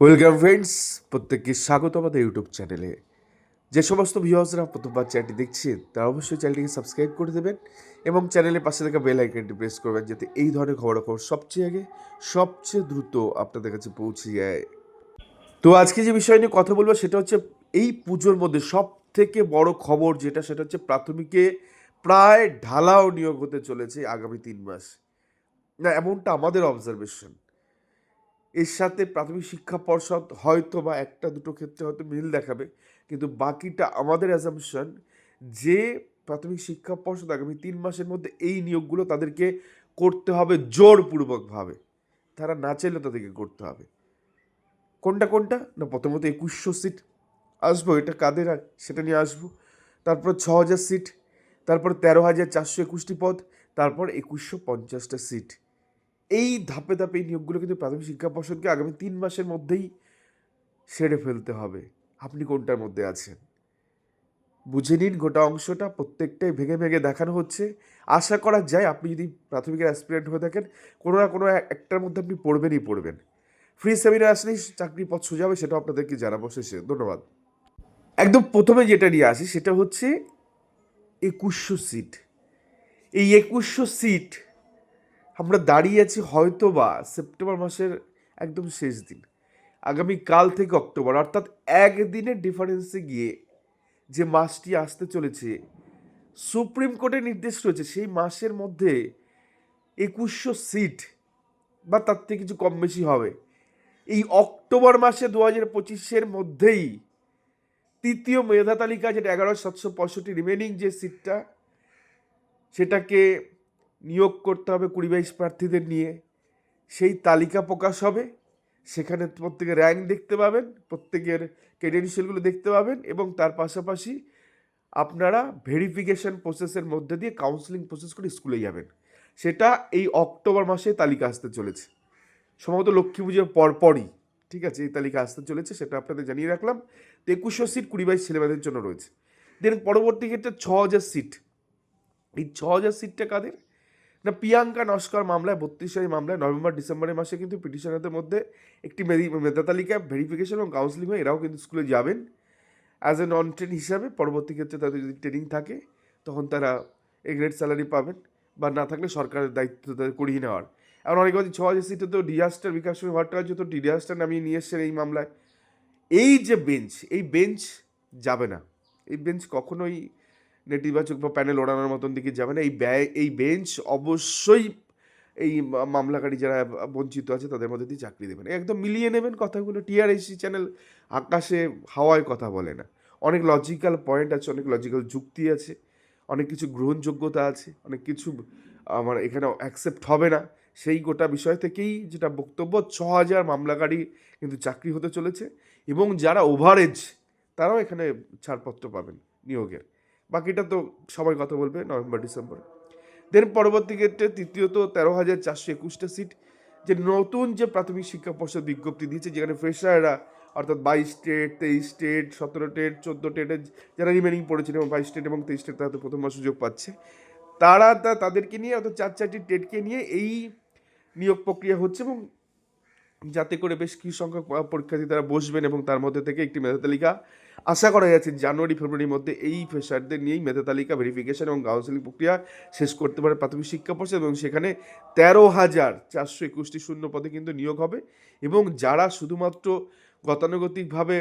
Welcome friends, প্রত্যেককে স্বাগত আমাদের ইউটিউব চ্যানেলে। যে সমস্ত ভিউয়ার্সরা প্রথমবার চ্যানেলটি দেখছেন, তারা অবশ্যই চ্যানেলটিকে সাবস্ক্রাইব করে দেবেন এবং চ্যানেলের পাশে থাকা বেল আইকনটি প্রেস করবেন যাতে এই ধরনের খবরাখবর সবচেয়ে আগে, সবচেয়ে দ্রুত আপনাদের কাছে পৌঁছে যায়। তো আজকে যে বিষয় নিয়ে কথা বলব, সেটা হচ্ছে এই পুজোর মধ্যে সব থেকে বড় খবর যেটা, সেটা হচ্ছে প্রাথমিকে প্রায় ঢালাও নিয়োগ হতে চলেছে আগামী তিন মাস। না, এমনটা আমাদের অবজারভেশন এর সাথে প্রাথমিক শিক্ষা পর্ষদ হয়তো বা একটা দুটো ক্ষেত্রে হয়তো মিল দেখাবে, কিন্তু বাকিটা আমাদের অ্যাজামশন যে প্রাথমিক শিক্ষা পর্ষদ আগামী তিন মাসের মধ্যে এই নিয়োগগুলো তাদেরকে করতে হবে জোরপূর্বকভাবে। তারা না চাইলেও তাদেরকে করতে হবে। কোনটা কোনটা? না, প্রথমত একুশশো সিট আসব, এটা কাদের সেটা নিয়ে আসব। তারপর ছ হাজার সিট, তারপর তেরো হাজার চারশো একুশটি পদ, তারপর একুশশো পঞ্চাশটা সিট। এই ধাপে ধাপে এই নিয়োগগুলো কিন্তু প্রাথমিক শিক্ষা পর্ষদকে আগামী তিন মাসের মধ্যেই সেরে ফেলতে হবে। আপনি কোনটার মধ্যে আছেন? বুঝে নিন গোটা অংশটা, প্রত্যেকটাই ভেঙে ভেঙে দেখানো হচ্ছে। আশা করা যায় আপনি যদি প্রাথমিকের অ্যাসপিরেন্ট হয়ে থাকেন, কোনো না কোনো একটার মধ্যে আপনি পড়বেনই পড়বেন। ফ্রি সেমিনার আসলেই চাকরি পথ সোজা হবে সেটা আপনাদেরকে জানাব শেষে। ধন্যবাদ। একদম প্রথমে যেটা নিয়ে আসি, সেটা হচ্ছে একুশশো সিট। এই একুশশো সিট আমরা দাঁড়িয়ে আছি হয়তো বা সেপ্টেম্বর মাসের একদম শেষ দিন, আগামী কাল থেকে অক্টোবর, অর্থাৎ একদিনের ডিফারেন্সে গিয়ে যে মাসটি আসতে চলেছে, সুপ্রিম কোর্টের নির্দেশ রয়েছে সেই মাসের মধ্যে একুশশো সিট বা তার থেকে কিছু কম বেশি হবে। এই অক্টোবর মাসে দু হাজার পঁচিশের মধ্যেই তৃতীয় মেধা তালিকা যেটা এগারো সাতশো পঁয়ষট্টি রিমেনিং যে সিটটা সেটাকে নিয়োগ করতে হবে কুড়ি বাইশ প্রার্থীদের নিয়ে। সেই তালিকা প্রকাশ হবে। সেখানে প্রত্যেকের র্যাঙ্ক দেখতে পাবেন, প্রত্যেকের ক্রেডেনশিয়ালগুলো দেখতে পাবেন এবং তার পাশাপাশি আপনারা ভেরিফিকেশন প্রসেসের মধ্যে দিয়ে কাউন্সিলিং প্রসেস করে স্কুলে যাবেন। সেটা এই অক্টোবর মাসে তালিকা আসতে চলেছে। সম্ভবত লক্ষ্মী পুজোর পরপরই ঠিক আছে, এই তালিকা আসতে চলেছে, সেটা আপনাদের জানিয়ে রাখলাম। তো একুশশো সিট কুড়ি বাইশ ছেলেমেয়েদের জন্য রয়েছে। দেন পরবর্তী ক্ষেত্রে ছ হাজার সিট এই ছ হাজার সিটটা কাদের? না, প্রিয়াঙ্কা নস্কর মামলায় বত্রিশারি মামলায় নভেম্বর ডিসেম্বরের মাসে কিন্তু পিটিশনারদের মধ্যে একটি মেধি- তালিকা ভেরিফিকেশন এবং কাউন্সিলিং হয়, এরাও কিন্তু স্কুলে যাবেন। অ্যাজ এ নন ট্রেন হিসাবে পরবর্তী ক্ষেত্রে তাদের যদি ট্রেনিং থাকে, তখন তারা এ গ্রেড স্যালারি পাবেন বা না থাকলে সরকারের দায়িত্ব তাদের করিয়ে নেওয়ার। এখন অনেক বলছে, ছ হাজার সিটে তো ডিজাস্টার বিকাশ ভট্টাচার্য তো ডিজাস্টার নামিয়ে নিয়ে এসছেন এই মামলায়। এই যে বেঞ্চ এই বেঞ্চ যাবে না। এই বেঞ্চ কখনোই নেতিবাচক বা প্যানেল ওড়ানোর মতন দিকে যাবে না। এই ব্যয়, এই বেঞ্চ অবশ্যই এই মামলাকারী যারা বঞ্চিত আছে তাদের মধ্যে দিয়ে চাকরি দেবেন। একদম মিলিয়ে নেবেন কথাগুলো। টিআরএসি চ্যানেল আকাশে হাওয়ায় কথা বলে না। অনেক লজিক্যাল পয়েন্ট আছে, অনেক লজিক্যাল যুক্তি আছে, অনেক কিছু গ্রহণযোগ্যতা আছে, অনেক কিছু আমার এখানে অ্যাকসেপ্ট হবে না। সেই গোটা বিষয় থেকেই যেটা বক্তব্য, ছ হাজার মামলাকারী কিন্তু চাকরি হতে চলেছে এবং যারা ওভারেজ তারাও এখানে ছাড়পত্র পাবেন নিয়োগের। বাকিটা তো সবাই কথা বলবে নভেম্বর, ডিসেম্বর। দেন পরবর্তী ক্ষেত্রে তৃতীয়ত তেরো হাজার চারশো একুশটা সিট, যে নতুন যে প্রাথমিক শিক্ষা পর্ষদ বিজ্ঞপ্তি দিয়েছে, যেখানে ফ্রেশাররা, অর্থাৎ বাইশ স্টেট তেইশ স্টেট সতেরো স্টেট চোদ্দ স্টেটের যারা রিমেনিং পড়েছেন এবং বাইশ স্টেট এবং তেইশ স্টেট তারা তো প্রথমবার সুযোগ পাচ্ছে। তারা তা- তাদেরকে নিয়ে অর্থাৎ চার চারটি টেটকে নিয়ে এই নিয়োগ প্রক্রিয়া হচ্ছে এবং যাতে করে বেশ কিছু সংখ্যক পরীক্ষার্থী তারা বসবেন এবং তার মধ্যে থেকে একটি মেধা তালিকা আশা করা যাচ্ছে জানুয়ারি, ফেব্রুয়ারির মধ্যে এই ফ্রেশারদের নিয়েই মেধা তালিকা ভেরিফিকেশন এবং কাউন্সিলিং প্রক্রিয়া শেষ করতে পারে প্রাথমিক শিক্ষা পর্ষদ এবং সেখানে তেরো হাজার চারশো একুশটি শূন্য পদে কিন্তু নিয়োগ হবে এবং যারা শুধুমাত্র গতানুগতিকভাবে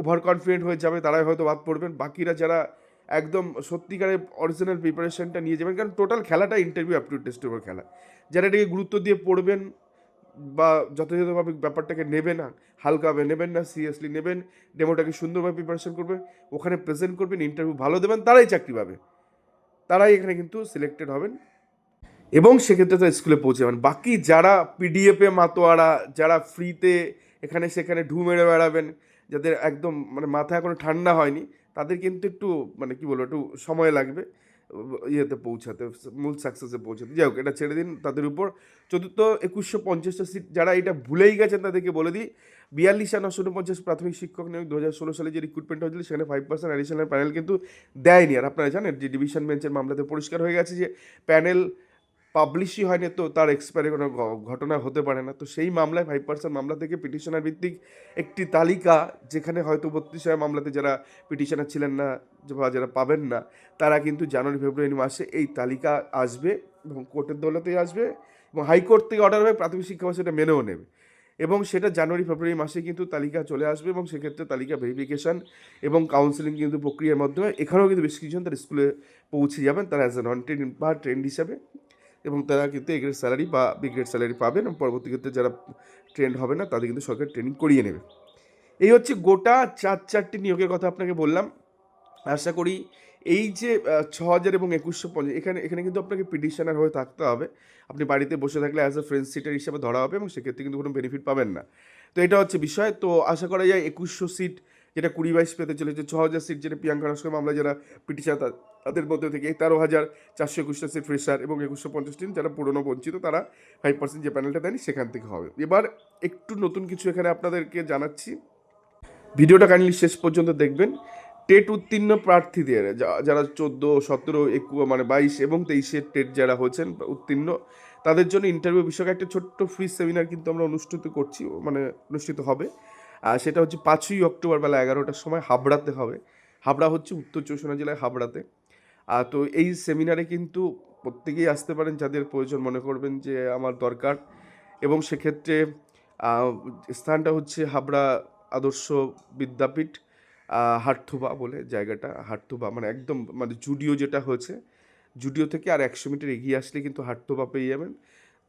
ওভার কনফিডেন্ট হয়ে যাবে তারাই হয়তো বাদ পড়বেন। বাকিরা যারা একদম সত্যিকারের অরিজিনাল প্রিপারেশনটা নিয়ে যাবেন, কারণ টোটাল খেলাটা ইন্টারভিউ অ্যাপটিউড টেস্টের উপর খেলা। যারা এটাকে গুরুত্ব দিয়ে পড়বেন বা যথাযথভাবে ব্যাপারটাকে নেবে না হালকাভাবে নেবেন না সিরিয়াসলি নেবেন, ডেমোটাকে সুন্দরভাবে প্রিপারেশন করবে ওখানে প্রেজেন্ট করবেন ইন্টারভিউ ভালো দেবেন, তারাই চাকরি পাবে। তারাই এখানে কিন্তু সিলেক্টেড হবেন। এবং সেক্ষেত্রে তারা স্কুলে পৌঁছে যাবেন। বাকি যারা পিডিএফে মাতোয়ারা, যারা ফ্রিতে এখানে সেখানে ঢু মেরে বেড়াবেন, যাদের একদম মানে মাথা এখনও ঠান্ডা হয়নি, তাদের কিন্তু একটু মানে কি বলব, একটু সময় লাগবে। ইয়েতে পৌঁছাতে, মূল সাকসেসে পৌঁছাতে। যাই হোক, এটা ছেড়ে দিন তাদের উপর। চতুর্থ, একুশশো পঞ্চাশটা সিট যারা এটা ভুলেই গেছেন তাদেরকে বলে দিই, বিয়াল্লিশ আর নশো উনপঞ্চাশ প্রাথমিক শিক্ষক নিয়োগ দু হাজার ষোলো সালে যে রিক্রুটমেন্ট হয়েছিল, সেখানে ফাইভ পার্সেন্ট অ্যাডিশনাল প্যানেল কিন্তু দেয়নি। আর আপনারা জানেন যে ডিভিশন বেঞ্চের মামলাতে পরিষ্কার হয়ে গেছে যে প্যানেল পাবলিশই হয়নি তো, তার এক্সপায়ারি কোনো ঘটনা হতে পারে না। তো সেই মামলায় ফাইভ পার্সেন্ট মামলা থেকে পিটিশনার ভিত্তিক একটি তালিকা, যেখানে হয়তো বত্রিশ হাজার মামলাতে যারা পিটিশনার ছিলেন না বা যারা পাবেন না, তারা কিন্তু জানুয়ারি, ফেব্রুয়ারি মাসে এই তালিকা আসবে এবং কোর্টের দৌলতেই আসবে এবং হাইকোর্ট থেকে অর্ডার হবে, প্রাথমিক শিক্ষা সেটা মেনেও নেবে। এবং সেটা জানুয়ারি, ফেব্রুয়ারি মাসে কিন্তু তালিকা চলে আসবে এবং সেক্ষেত্রে তালিকা ভেরিফিকেশন এবং কাউন্সিলিং কিন্তু প্রক্রিয়ার মাধ্যমে, এখানেও কিন্তু বেশ কিছুজন তার স্কুলে পৌঁছে যাবেন, তারা অ্যাজ এ নন ট্রেন বা ট্রেন্ড হিসাবে। এবং তারা কিন্তু এ গ্রেড স্যালারি বা বি গ্রেড স্যালারি পাবেন এবং পরবর্তী ক্ষেত্রে যারা ট্রেন্ড হবে না, তাদের কিন্তু সরকার ট্রেনিং করিয়ে নেবে। এই হচ্ছে গোটা চার চারটি নিয়োগের কথা আপনাকে বললাম। আশা করি এই যে ছ হাজার এবং একুশশো পঞ্চাশ, এখানে এখানে কিন্তু আপনাকে পিটিশনার হয়ে থাকতে হবে। আপনি বাড়িতে বসে থাকলে অ্যাজ এ ফ্রেন্ড সিটার হিসাবে ধরা হবে এবং সেক্ষেত্রে কিন্তু কোনো বেনিফিট পাবেন না। তো এটা হচ্ছে বিষয়। তো আশা করা যায় একুশশো সিট যেটা কুড়ি বাইশ পেতে চলেছে, ছ হাজার সিট যেটা প্রিয়াঙ্কা নস্কর মামলা যারা পিটিশন তাদের মধ্যে থেকে তেরো হাজার চারশো একুশটা সিট ফ্রেশার এবং একুশশো পঞ্চাশ টিম যারা পুরনো বঞ্চিত, তারা ফাইভ পার্সেন্ট যে প্যানেলটা দেয়নি, সেখান থেকে হবে। এবার একটু নতুন কিছু এখানে আপনাদেরকে জানাচ্ছি। ভিডিওটা কাইন্ডলি শেষ পর্যন্ত দেখবেন। টেট উত্তীর্ণ প্রার্থীদের যারা চোদ্দ, সতেরো একু মানে বাইশ এবং তেইশে টেট যারা হয়েছেন, উত্তীর্ণ, তাদের জন্য ইন্টারভিউ বিষয়ক একটা ছোট্ট ফ্রি সেমিনার কিন্তু আমরা অনুষ্ঠিত করছি মানে অনুষ্ঠিত হবে। সেটা হচ্ছে পাঁচই অক্টোবর বেলা এগারোটার সময় হাবড়াতে হবে। হাবড়া হচ্ছে উত্তর পরগনা জেলায় হাবড়াতে। তো এই সেমিনারে কিন্তু প্রত্যেকেই আসতে পারেন যাদের প্রয়োজন। মনে করবেন যে আমার দরকার। এবং সেক্ষেত্রে স্থানটা হচ্ছে হাবড়া আদর্শ বিদ্যাপীঠ হাটথুবা বলে জায়গাটা। হাটথুবা মানে একদম মানে জুডিও যেটা হয়েছে, জুডিও থেকে আর একশো মিটার এগিয়ে আসলে কিন্তু হাটথুবা পেয়ে যাবেন।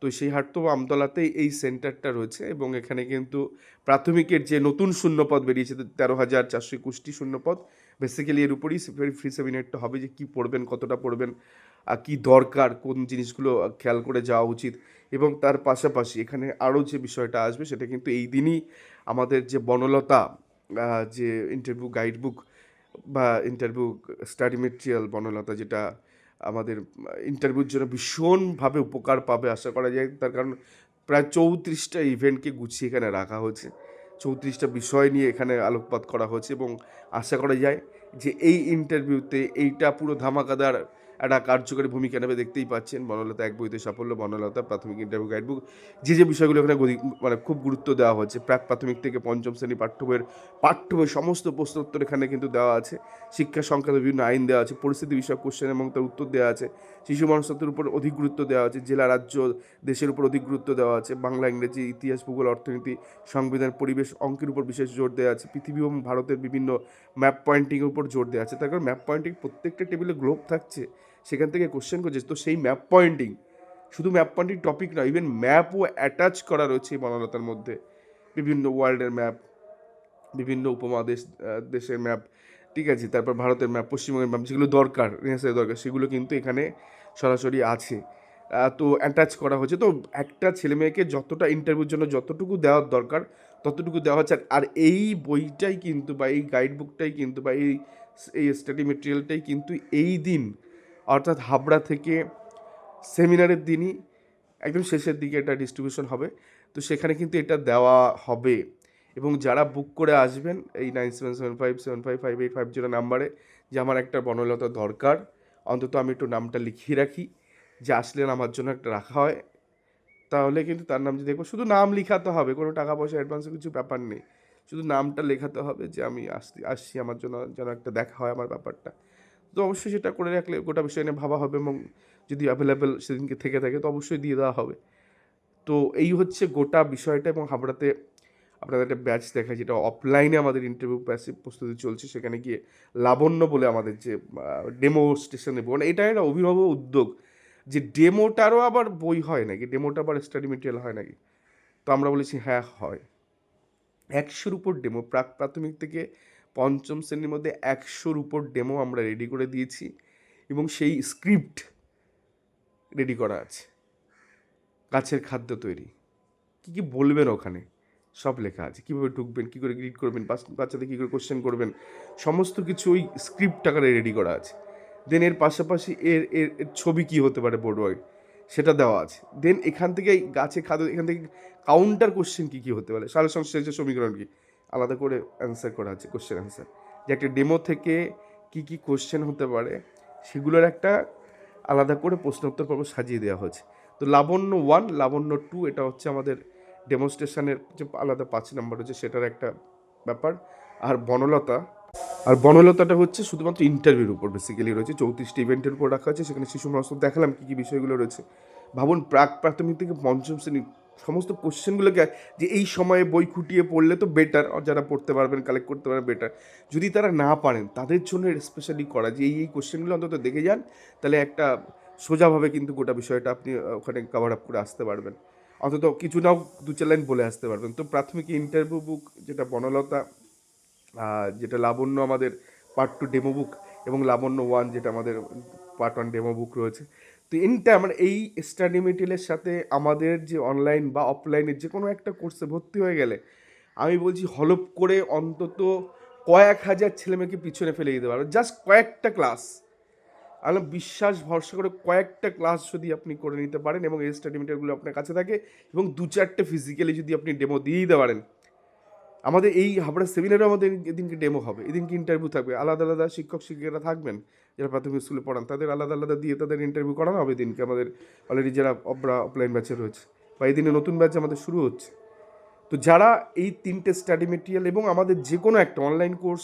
তো সেই হাটথুবা আমতলাতেই এই সেন্টারটা রয়েছে এবং এখানে কিন্তু প্রাথমিকের যে নতুন শূন্যপদ বেরিয়েছে তেরো হাজার চারশো একুশটি শূন্যপদ বেসিক্যালি এর উপরেই ফ্রি সেমিনারটা হবে যে কী পড়বেন, কতটা পড়বেন, আর কী দরকার, কোন জিনিসগুলো খেয়াল করে যাওয়া উচিত এবং তার পাশাপাশি এখানে আরও যে বিষয়টা আসবে সেটা কিন্তু এই দিনই আমাদের যে বনলতা যে ইন্টারভিউ গাইড বুক বা ইন্টারভিউ স্টাডি মেটেরিয়াল বনলতা যেটা আমাদের ইন্টারভিউর জন্য ভীষণভাবে উপকার পাবে আশা করা যায়। তার কারণ প্রায় চৌত্রিশটা ইভেন্টকে গুছিয়ে এখানে রাখা হয়েছে। চৌত্রিশটা বিষয় নিয়ে এখানে আলোকপাত করা হয়েছে এবং আশা করা যায় যে এই ইন্টারভিউতে এইটা পুরো ধামাকাদার একটা কার্যকরী ভূমিকা নেবে, দেখতেই পাচ্ছেন। বনলতা এক বইতে সাফল্য, বনলতা প্রাথমিক ইন্টারভিউ গাইডবুক যে যে বিষয়গুলো এখানে মানে খুব গুরুত্ব দেওয়া হচ্ছে, প্রাক প্রাথমিক থেকে পঞ্চম শ্রেণি পাঠ্য বইয়ের, পাঠ্য বই সমস্ত প্রশ্নোত্তর এখানে কিন্তু দেওয়া আছে। শিক্ষা সংক্রান্ত বিভিন্ন আইন দেওয়া আছে, পরিস্থিতি বিষয়ক কোশ্চেন এবং তার উত্তর দেওয়া আছে। শিশু মানুষত্বের উপর অধিক গুরুত্ব দেওয়া আছে, জেলা, রাজ্য দেশের উপর অধিক গুরুত্ব দেওয়া আছে, বাংলা, ইংরেজি, ইতিহাস, ভূগোল, অর্থনীতি, সংবিধান, পরিবেশ, অঙ্কের উপর বিশেষ জোর দেওয়া আছে, পৃথিবী এবং ভারতের বিভিন্ন ম্যাপ পয়েন্টিংয়ের উপর জোর দেওয়া আছে। তার কারণ ম্যাপ পয়েন্টিং প্রত্যেকটা টেবিলে গ্লোব থাকছে, সেখান থেকে কোশ্চেন করছে, তো সেই ম্যাপ পয়েন্টিং শুধু ম্যাপ পয়েন্টিং টপিক নয় ইভেন ম্যাপও অ্যাটাচ করা রয়েছে এই বনলতার মধ্যে। বিভিন্ন ওয়ার্ল্ডের ম্যাপ বিভিন্ন উপমহাদেশ দেশের ম্যাপ ঠিক আছে, তারপর ভারতের ম্যাপ পশ্চিমবঙ্গের ম্যাপ যেগুলো দরকার রিহার্সালের দরকার, সেগুলো কিন্তু এখানে সরাসরি আছে। তো অ্যাটাচ করা হচ্ছে তো একটা ছেলে মেয়েকে যতটা ইন্টারভিউর জন্য যতটুকু দেওয়ার দরকার, ততটুকু দেওয়া হচ্ছে। আর- আর এই বইটাই কিন্তু বা এই গাইড বুকটাই কিন্তু বা এই এই স্টাডি মেটেরিয়ালটাই কিন্তু এই দিন, অর্থাৎ হাবড়া থেকে সেমিনারের দিনই একদম শেষের দিকে এটা ডিস্ট্রিবিউশন হবে। তো সেখানে কিন্তু এটা দেওয়া হবে। এবং যারা বুক করে আসবেন, এই nine seven seven five seven five five eight five zero নাম্বারে, যে আমার একটা বনলতা দরকার, অন্তত আমি একটু নামটা লিখিয়ে রাখি, যে আসলেন আমার জন্য একটা রাখা হয়। তাহলে কিন্তু তার নাম যে দেখব, শুধু নাম লিখাতে হবে, কোনো টাকা পয়সা অ্যাডভান্সের কিছু ব্যাপার নেই। শুধু নামটা লেখাতে হবে যে আমি আসছি আসছি আমার জন্য যেন একটা দেখা হয় আমার ব্যাপারটা। তো অবশ্যই সেটা করে রাখলে গোটা বিষয় নিয়ে ভাবা হবে এবং যদি অ্যাভেলেবেল সেদিনকে থেকে থাকে, তো অবশ্যই দিয়ে দেওয়া হবে। তো এই হচ্ছে গোটা বিষয়টা এবং হাবড়াতে আপনাদের একটা ব্যাচ দেখা যেটা অফলাইনে আমাদের ইন্টারভিউ প্যাসিভ প্রস্তুতি চলছে, সেখানে গিয়ে লাবণ্য বলে আমাদের যে ডেমো স্টেশনে মানে এটা একটা অভিনব উদ্যোগ যে ডেমোটারও আবার বই হয় নাকি? ডেমোটা আবার স্টাডি মেটেরিয়াল হয় নাকি? তো আমরা বলেছি হ্যাঁ হয়। একশোর উপর ডেমো প্রাক প্রাথমিক থেকে পঞ্চম শ্রেণির মধ্যে একশোর উপর ডেমো আমরা রেডি করে দিয়েছি এবং সেই স্ক্রিপ্ট রেডি করা আছে। গাছের খাদ্য তৈরি। কী কী বলবেন ওখানে? সব লেখা আছে। কীভাবে ঢুকবেন, কী করে গ্রিড করবেন বাচ্চাদের কী করে কোশ্চেন করবেন, সমস্ত কিছু ওই স্ক্রিপ্ট আকারে রেডি করা আছে। দেন এর পাশাপাশি এর এর ছবি কী হতে পারে বোর্ড ওয়াই সেটা দেওয়া আছে। দেন এখান থেকে গাছে খাদ্য এখান থেকে কাউন্টার কোশ্চেন কী কী হতে পারে? সারা সংশ্লেষের সমীকরণ কী? আলাদা করে অ্যান্সার করা আছে কোশ্চেন অ্যান্সার যে একটা ডেমো থেকে কী কী কোশ্চেন হতে পারে, সেগুলোর একটা আলাদা করে প্রশ্নোত্তর পর্ব সাজিয়ে দেওয়া হয়েছে। তো লাবণ্য ওয়ান লাবণ্য টু এটা হচ্ছে আমাদের ডেমনস্ট্রেশনের যে আলাদা পাঁচ নাম্বার রয়েছে সেটার একটা ব্যাপার। আর বনলতা, আর বনলতাটা হচ্ছে শুধুমাত্র ইন্টারভিউর উপর বেসিক্যালি রয়েছে। চৌত্রিশটি ইভেন্টের উপর রাখা আছে, সেখানে শিশু মহোৎসব দেখালাম কী কী বিষয়গুলো রয়েছে। ভাবুন, প্রাক প্রাথমিক থেকে পঞ্চম শ্রেণি সমস্ত কোশ্চেনগুলোকে যে এই সময়ে বই খুঁটিয়ে পড়লে তো বেটার যারা পড়তে পারবেন কালেক্ট করতে পারবেন বেটার যদি তারা না পারেন, তাদের জন্য স্পেশালি করা যে এই এই কোশ্চেনগুলো অন্তত দেখে যান, তাহলে একটা সোজাভাবে কিন্তু গোটা বিষয়টা আপনি ওখানে কভার আপ করে আসতে পারবেন। অন্তত কিছু নাও, দু চার লাইন বলে আসতে পারবেন। তো প্রাথমিক ইন্টারভিউ বুক যেটা বনলতা যেটা লাবণ্য আমাদের পার্ট টু ডেমো বুক এবং লাবণ্য ওয়ান যেটা আমাদের পার্ট ওয়ান ডেমো বুক রয়েছে। তো ইনটা মানে এই স্টাডি মেটেরিয়ালের সাথে আমাদের যে অনলাইন বা অফলাইনের যে কোনো একটা কোর্সে ভর্তি হয়ে গেলে, আমি বলছি হলপ করে অন্তত কয়েক হাজার ছেলেমেয়েকে পিছনে ফেলে দিতে পারবে। জাস্ট কয়েকটা ক্লাস আমি বিশ্বাস ভরসা করে কয়েকটা ক্লাস যদি আপনি করে নিতে পারেন এবং এই স্টাডি মেটেরিয়ালগুলো আপনার কাছে থাকে এবং দু চারটে ফিজিক্যালি যদি আপনি ডেমো দিয়ে দিতে পারেন। আমাদের এই হাবড়া সেমিনারও আমাদের এদিনকে ডেমো হবে, এদিনকে ইন্টারভিউ থাকবে। আলাদা আলাদা শিক্ষক শিক্ষিকারা থাকবেন, যারা প্রাথমিক স্কুলে পড়ান, তাদের আলাদা আলাদা দিয়ে তাদের ইন্টারভিউ করানো হবে এদিনকে। আমাদের অলরেডি যারা অপরা অফলাইন ব্যাচে রয়েছে বা এই দিনে নতুন ব্যাচ আমাদের শুরু হচ্ছে। তো যারা এই তিনটে স্টাডি মেটেরিয়াল এবং আমাদের যে কোনো একটা অনলাইন কোর্স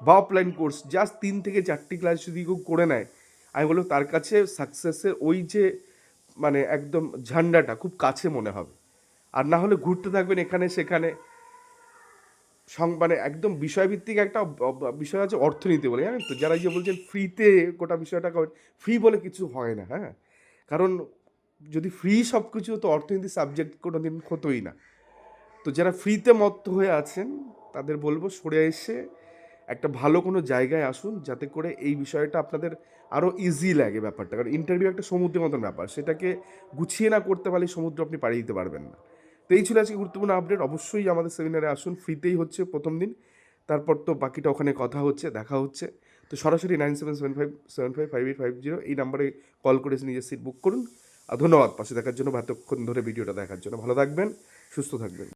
বা অফলাইন কোর্স জাস্ট তিন থেকে চারটি ক্লাস যদি কেউ করে নেয় আমি বলব তার কাছে সাকসেসের ওই যে মানে একদম ঝান্ডাটা খুব কাছে মনে হবে। আর না হলে ঘুরতে থাকবেন এখানে, সেখানে। সং মানে একদম বিষয়ভিত্তিক একটা বিষয় আছে অর্থনীতি বলে, জানেন তো? যারা যে বলছেন ফ্রিতে গোটা বিষয়টা ফ্রি বলে কিছু হয় না হ্যাঁ? কারণ যদি ফ্রি সব কিছু তো অর্থনীতি সাবজেক্ট কোনো দিন হতোই না। তো যারা ফ্রিতে মত্ত হয়ে আছেন, তাদের বলব, সরে এসে একটা ভালো কোনো জায়গায় আসুন যাতে করে এই বিষয়টা আপনাদের আরও ইজি লাগে ব্যাপারটা। কারণ ইন্টারভিউ একটা সমুদ্রের মতন ব্যাপার। সেটাকে গুছিয়ে না করতে পারলে সমুদ্র আপনি পাড়িয়ে দিতে পারবেন না। তো এই ছিল আজকে গুরুত্বপূর্ণ আপডেট অবশ্যই আমাদের সেমিনারে আসুন। ফ্রিতেই হচ্ছে প্রথম দিন। তারপর তো বাকিটা ওখানে কথা হচ্ছে, দেখা হচ্ছে। তো সরাসরি nine seven seven five seven five five eight five zero এই নাম্বারে কল করে নিজের সিট বুক করুন। আর ধন্যবাদ পাশে দেখার জন্য এতক্ষণ ধরে ভিডিওটা দেখার জন্য। ভালো থাকবেন, সুস্থ থাকবেন।